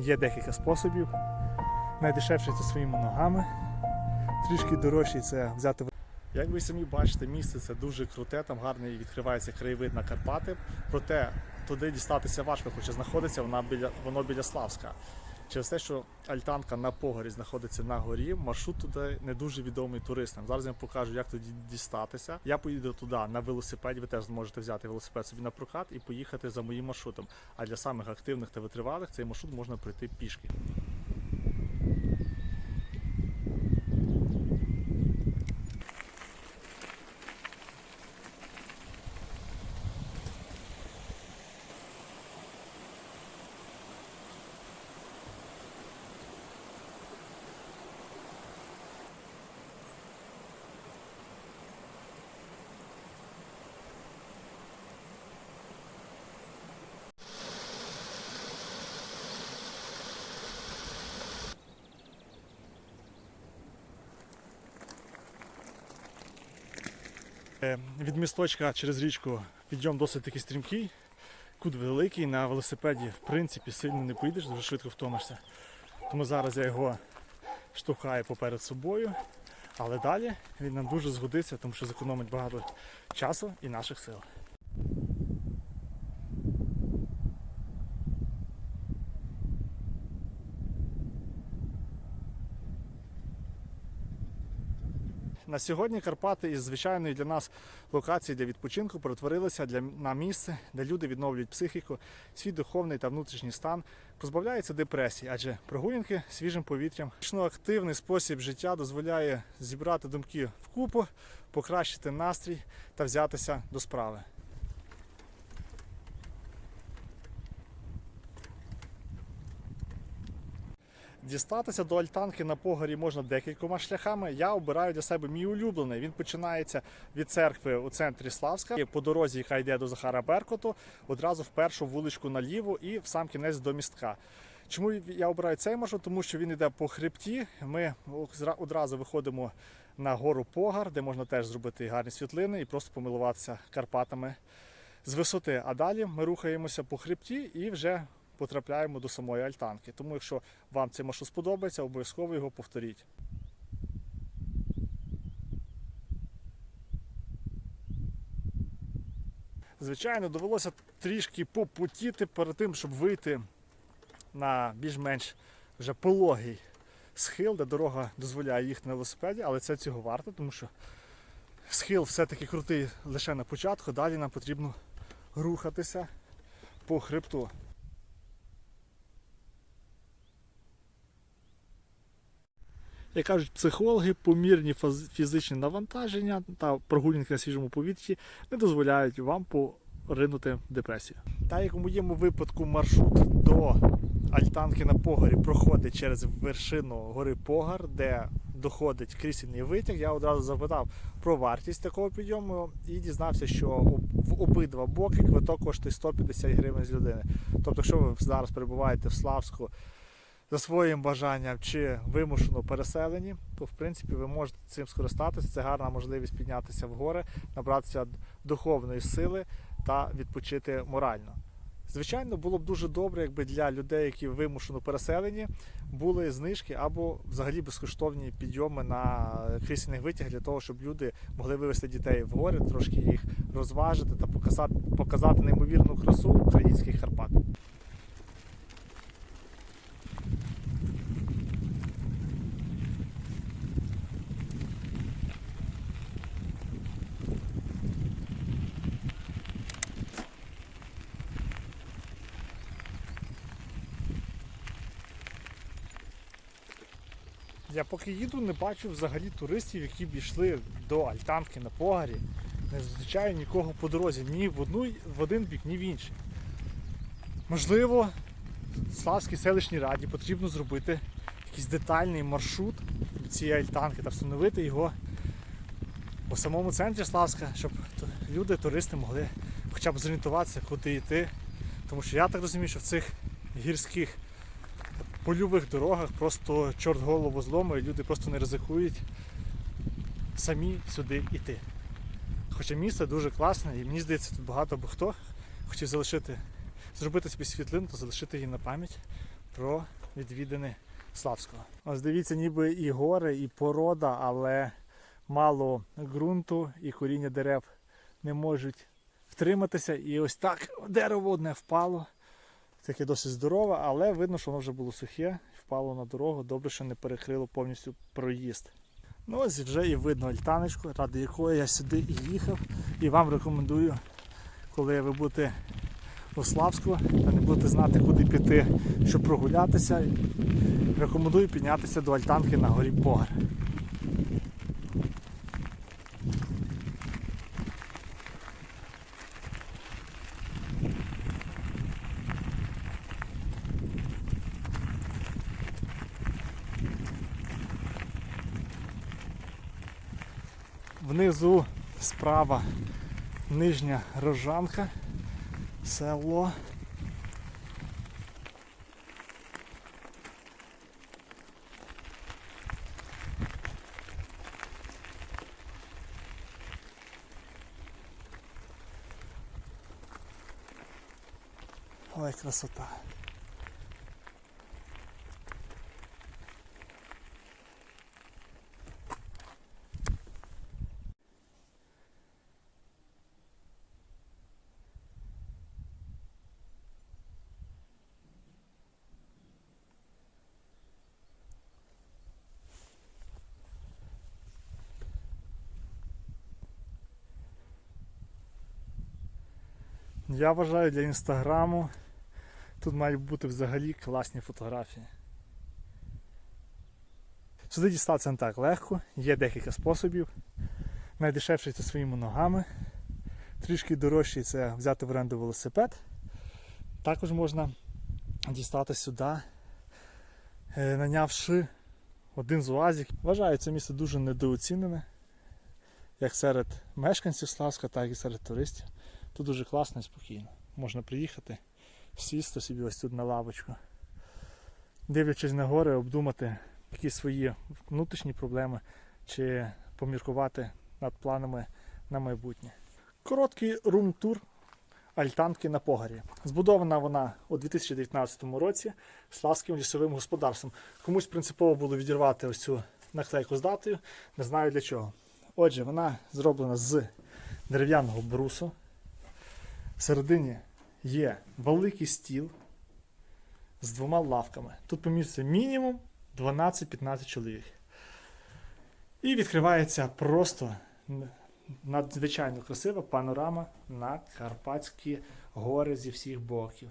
Є декілька способів. Найдешевший це своїми ногами, трішки дорожчий це взяти. Як ви самі бачите, місце це дуже круте, там гарний відкривається краєвид на Карпати. Проте туди дістатися важко, хоча знаходиться вона біля, воно біля Славська. Через те, що альтанка на погорі знаходиться на горі, маршрут туди не дуже відомий туристам. Зараз я покажу, як туди дістатися. Я поїду туди на велосипеді. Ви теж зможете взяти велосипед собі на прокат і поїхати за моїм маршрутом. А для самих активних та витривалих цей маршрут можна пройти пішки. Від місточка через річку підйом досить таки стрімкий, кут великий, на велосипеді в принципі сильно не поїдеш, дуже швидко втомишся. Тому зараз я його штовхаю поперед собою, але далі він нам дуже згодиться, тому що зекономить багато часу і наших сил. На сьогодні Карпати із звичайної для нас локації для відпочинку перетворилися для, на місце, де люди відновлюють психіку, свій духовний та внутрішній стан, позбавляються депресії, адже прогулянки свіжим повітрям. Активний спосіб життя дозволяє зібрати думки вкупу, покращити настрій та взятися до справи. Дістатися до альтанки на погорі можна декількома шляхами. Я обираю для себе мій улюблений. Він починається від церкви у центрі Славська. І По дорозі, яка йде до Захара Беркоту, одразу в першу вуличку наліво і в сам кінець до містка. Чому я обираю цей маршрут? Тому що він йде по хребті. Ми одразу виходимо на гору Погар, де можна теж зробити гарні світлини і просто помилуватися Карпатами з висоти. А далі ми рухаємося по хребті і вже потрапляємо до самої альтанки. Тому, якщо вам цей маршрут сподобається, обов'язково його повторіть. Звичайно, довелося трішки попутіти перед тим, щоб вийти на більш-менш вже пологий схил, де дорога дозволяє їхати на велосипеді, але це цього варто, тому що схил все-таки крутий лише на початку, далі нам потрібно рухатися по хребту. Як кажуть психологи, помірні фізичні навантаження та прогулянки на свіжому повітрі не дозволяють вам поринути депресію. Та як у моєму випадку маршрут до Альтанки на Погорі проходить через вершину гори Погар, де доходить крісельний витяг, я одразу запитав про вартість такого підйому і дізнався, що в обидва боки квиток коштує 150 гривень з людини. Тобто, якщо ви зараз перебуваєте в Славську за своїм бажанням чи вимушено переселені, то в принципі ви можете цим скористатися. Це гарна можливість піднятися в гори, набратися духовної сили та відпочити морально. Звичайно, було б дуже добре, якби для людей, які вимушено переселені, були знижки або взагалі безкоштовні підйоми на крісельних витяг для того, щоб люди могли вивезти дітей в гори, трошки їх розважити та показати, показати неймовірну красу українських Карпат. Я поки їду, не бачу взагалі туристів, які б йшли до Альтанки на Погарі. Не зустрічаю нікого по дорозі ні в одну в один бік, ні в інший. Можливо, Славській селищній раді потрібно зробити якийсь детальний маршрут до цієї альтанки та встановити його у самому центрі Славська, щоб люди, туристи могли хоча б зорієнтуватися, куди йти. Тому що я так розумію, що в цих гірських польових дорогах просто чорт голову зломує, люди просто не ризикують самі сюди йти. Хоча місце дуже класне, і мені здається, тут багато бо хто хотів залишити, зробити собі світлину та залишити її на пам'ять про відвідини Славського. Ось дивіться, ніби і гори, і порода, але мало ґрунту і коріння дерев не можуть втриматися. І ось так дерево одне впало. Таке досить здорове, але видно, що воно вже було сухе, впало на дорогу. Добре, що не перекрило повністю проїзд. Ну ось вже і видно альтаночку, ради якої я сюди і їхав. І вам рекомендую, коли ви будете у Славську та не будете знати, куди піти, щоб прогулятися. Рекомендую піднятися до альтанки на горі Погар. Внизу справа нижня рожанка, село. Ой, красота. Я вважаю для інстаграму тут мають бути взагалі класні фотографії. Сюди дістатися не так легко, є декілька способів. Найдешевший це своїми ногами. Трішки дорожчий це взяти в оренду велосипед. Також можна дістати сюди, е, нанявши один з уазів. Вважаю, це місце дуже недооцінене, як серед мешканців Славська, так і серед туристів. Тут дуже класно і спокійно. Можна приїхати, сісти собі ось тут на лавочку, дивлячись на гори, обдумати якісь свої внутрішні проблеми чи поміркувати над планами на майбутнє. Короткий рум-тур Альтанки на Погарі. Збудована вона у 2019 році Славським лісовим господарством. Комусь принципово було відірвати ось цю наклейку з датою, не знаю для чого. Отже, вона зроблена з дерев'яного брусу. Всередині є великий стіл з двома лавками. Тут поміститься мінімум 12-15 чоловік. І відкривається просто надзвичайно красива панорама на Карпатські гори зі всіх боків.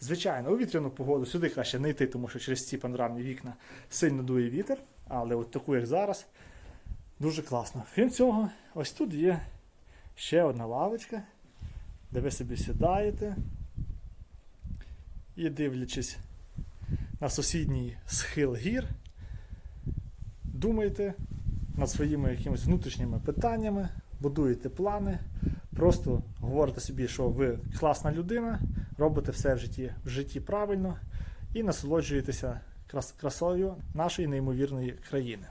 Звичайно, у вітряну погоду сюди краще не йти, тому що через ці панорамні вікна сильно дує вітер, але от таку, як зараз, дуже класно. Крім цього, ось тут є ще одна лавочка, де ви собі сідаєте і дивлячись на сусідній схил гір, думаєте над своїми якимись внутрішніми питаннями, будуєте плани, просто говорите собі, що ви класна людина, робите все в житті, в житті правильно і насолоджуєтеся крас- красою нашої неймовірної країни.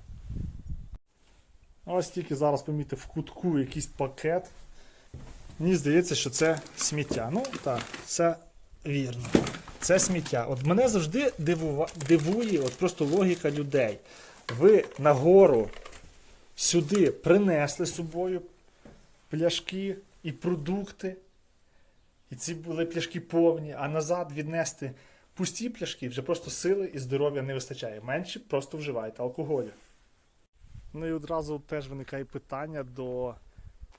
Ось тільки зараз помітив в кутку якийсь пакет. Мені здається, що це сміття. Ну так, це вірно. Це сміття. От мене завжди дивува... дивує от просто логіка людей. Ви нагору сюди принесли з собою пляшки і продукти. І ці були пляшки повні, а назад віднести пусті пляшки, вже просто сили і здоров'я не вистачає. Менше просто вживайте алкоголю. Ну і одразу теж виникає питання до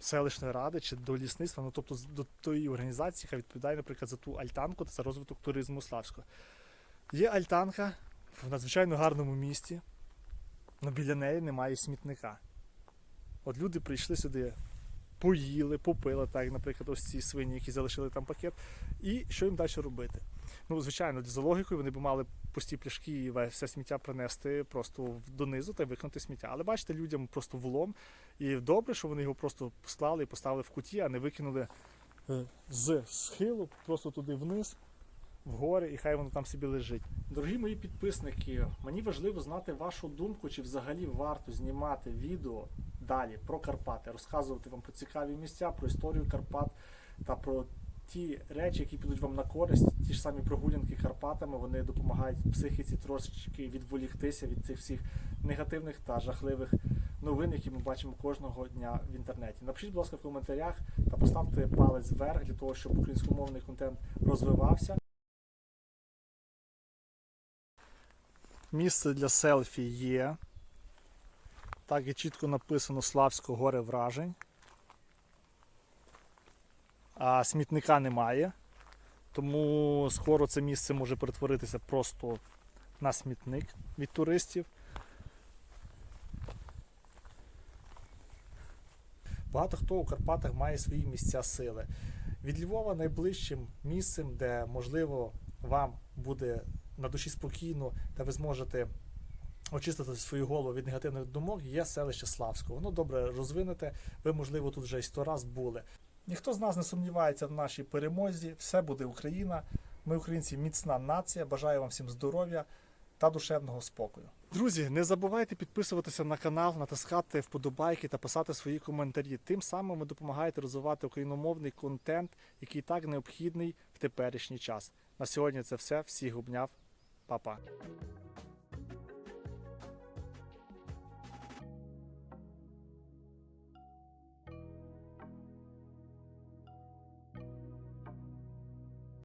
селищної ради чи до лісництва, ну тобто до тої організації, яка відповідає, наприклад, за ту альтанку та за розвиток туризму Славського. Є альтанка в надзвичайно гарному місті, але біля неї немає смітника. От люди прийшли сюди, поїли, попили, так, наприклад, ось ці свині, які залишили там пакет. І що їм далі робити? Ну, звичайно, за логікою вони б мали пусті пляшки і все сміття принести просто донизу та й виконати сміття. Але бачите, людям просто влом. І добре, що вони його просто склали і поставили в куті, а не викинули е, з схилу просто туди вниз, в гори, і хай воно там собі лежить. Дорогі мої підписники, мені важливо знати вашу думку, чи взагалі варто знімати відео далі про Карпати, розказувати вам про цікаві місця, про історію Карпат та про ті речі, які підуть вам на користь, ті ж самі прогулянки Карпатами, вони допомагають психіці трошечки відволіктися від цих всіх негативних та жахливих новин, які ми бачимо кожного дня в інтернеті. Напишіть, будь ласка, в коментарях та поставте палець вверх для того, щоб українськомовний контент розвивався. Місце для селфі є. Так і чітко написано Славсько горе вражень. А смітника немає. Тому скоро це місце може перетворитися просто на смітник від туристів. Багато хто у Карпатах має свої місця сили. Від Львова найближчим місцем, де можливо вам буде на душі спокійно, та ви зможете очистити свою голову від негативних думок, є селище Славського. Воно добре розвинуте. Ви, можливо, тут вже й сто раз були. Ніхто з нас не сумнівається в нашій перемозі. Все буде Україна. Ми, українці, міцна нація. Бажаю вам всім здоров'я та душевного спокою. Друзі, не забувайте підписуватися на канал, натискати вподобайки та писати свої коментарі. Тим самим ви допомагаєте розвивати україномовний контент, який так необхідний в теперішній час. На сьогодні це все. Всіх губняв, Па-па.